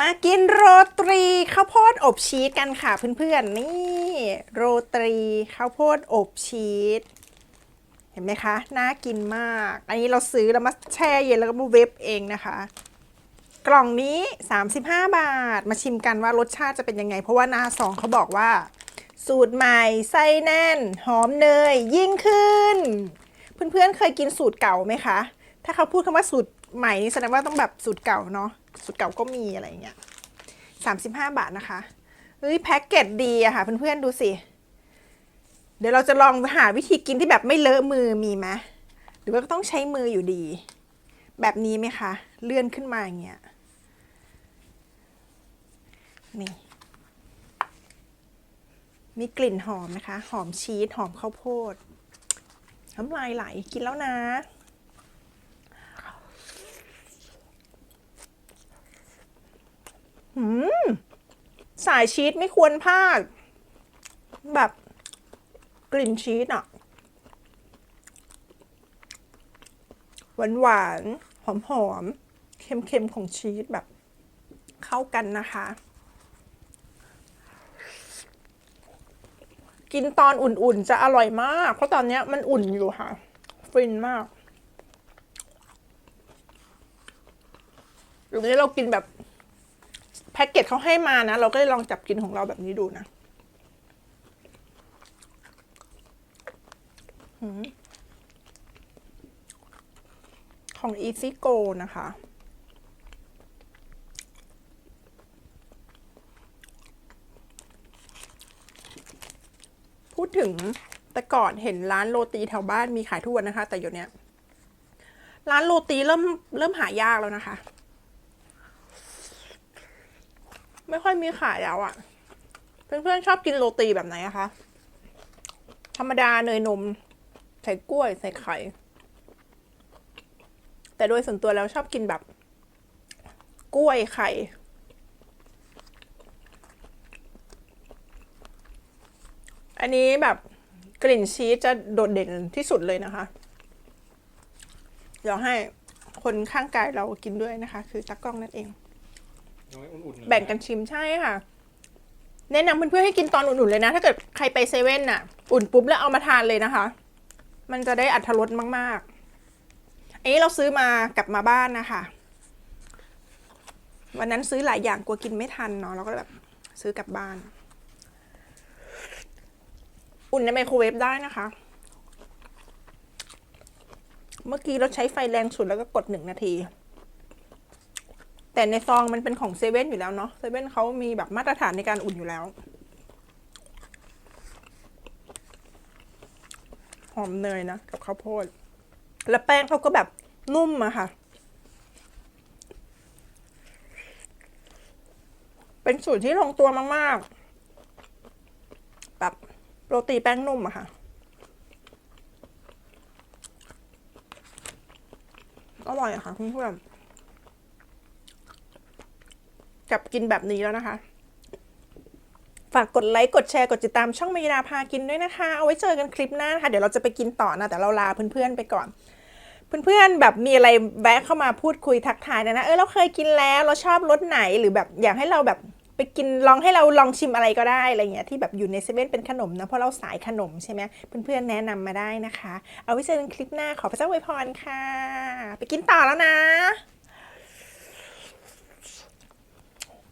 มากินโรตรีข้าวโพดอบชีสกันค่ะเพื่อนๆ นี่โรตรีข้าวโพดอบชีสเห็นไหมคะ น่ากินมาก อันนี้เราซื้อแล้วมาแช่เย็นแล้วก็มาเวฟเองนะคะ กล่องนี้ 35 บาท มาชิมกันว่ารสชาติจะเป็นยังไง เพราะว่าหน้าซองเขาบอกว่า สูตรใหม่ไส้แน่น หอมเนยยิ่งขึ้น เพื่อนๆเคยกินสูตรเก่าไหมคะ ถ้าเขาพูดคำว่าสูตร ใหม่นี่แสดงว่าต้องแบบสูตรเก่าเนาะสูตรเก่าก็มีอะไรอย่างเงี้ย35บาทนะคะเฮ้ยแพ็กเกจดีอะค่ะเพื่อนๆดูสิ เดี๋ยวเราจะลองหาวิธีกินที่แบบไม่เลอะมือมีไหมหรือว่าก็ต้องใช้มืออยู่ดี แบบนี้ไหมคะ เลื่อนขึ้นมาอย่างเงี้ยนี่มีกลิ่นหอมนะคะ หอมชีสหอมข้าวโพดน้ำลายไหลกินแล้วนะ หืม สายชีสไม่ควรพลาด แบบกลิ่นชีสอะหวานหวานหอมหอมๆเค็มของชีสแบบ เข้ากันนะคะ กินตอนอุ่นๆ จะอร่อยมาก เพราะตอนเนี้ยมันอุ่นอยู่ค่ะ ฟินมากหรือนี้เรากินแบบ แพ็กเกจเขาให้มานะ เราก็เลยลองจับกินของเราแบบนี้ดูนะของ Easy Go นะคะ พูดถึงแต่ก่อนเห็นร้านโรตีแถวบ้านมีขายทุกวันนะคะ แต่เดี๋ยวนี้ร้านโรตีเริ่มเริ่มหายากแล้วนะคะ ไม่ค่อยมีขายแล้วอะ่ะ เพื่อนๆชอบกินโรตีแบบไหนอะคะ ธรรมดาเนยนม ใส่กล้วยใส่ไข่ แต่โดยส่วนตัวแล้วชอบกินแบบ กล้วยไข่ อันนี้แบบกลิ่นชีสจะโดดเด่นที่สุดเลยนะคะ เดี๋ยวให้คนข้างกายเรากินด้วยนะคะ คือตากล้องนั่นเอง น้อยอุ่นๆเลยแบ่งกันชิมใช่ค่ะ แนะนำเพื่อนๆให้กินตอนอุ่นๆเลยนะ ถ้าเกิดใครไปเซเว่นน่ะ อุ่นปุ๊บแล้วเอามาทานเลยนะคะ มันจะได้อัตรสมากๆ อันนี้เราซื้อมากลับมาบ้านนะคะ วันนั้นซื้อหลายอย่างกลัวกินไม่ทันเนาะเราก็แบบซื้อกลับบ้าน อุ่นในไมโครเวฟได้นะคะ เมื่อกี้เราใช้ไฟแรงสุดแล้วก็กดหนึ่งนาที แต่ในซองมันเป็นของเซเว่นอยู่แล้วเนาะเซเว่นเขามีแบบมาตรฐานในการอุ่นอยู่แล้ว หอมเนยนะ กับข้าวโพด แล้วแป้งเขาก็แบบนุ่มอะค่ะ เป็นสูตรที่ลงตัวมาก ๆ แบบโรตีแป้งนุ่มอะค่ะอร่อยอะค่ะเพื่อนๆ กับกินแบบนี้แล้วนะคะ ฝากกดไลค์กดแชร์กดติดตามช่องมีราพากินด้วยนะคะ เอาไว้เจอกันคลิปหน้านะคะเดี๋ยวเราจะไปกินต่อนะแต่เราลาเพื่อนๆไปก่อนเพื่อนๆแบบมีอะไรแวะเข้ามาพูดคุยทักทายนะนะเออเราเคยกินแล้วเราชอบรสไหนหรือแบบอยากให้เราแบบไปกินลองให้เราลองชิมอะไรก็ได้อะไรเงี้ยที่แบบอยู่ในเซเว่นเป็นขนมนะเพราะเราสายขนมใช่ไหมเพื่อนๆแนะนำมาได้นะคะ เอาไว้เจอกันคลิปหน้าขอพระเจ้าอวยพรค่ะ ไปกินต่อแล้วนะ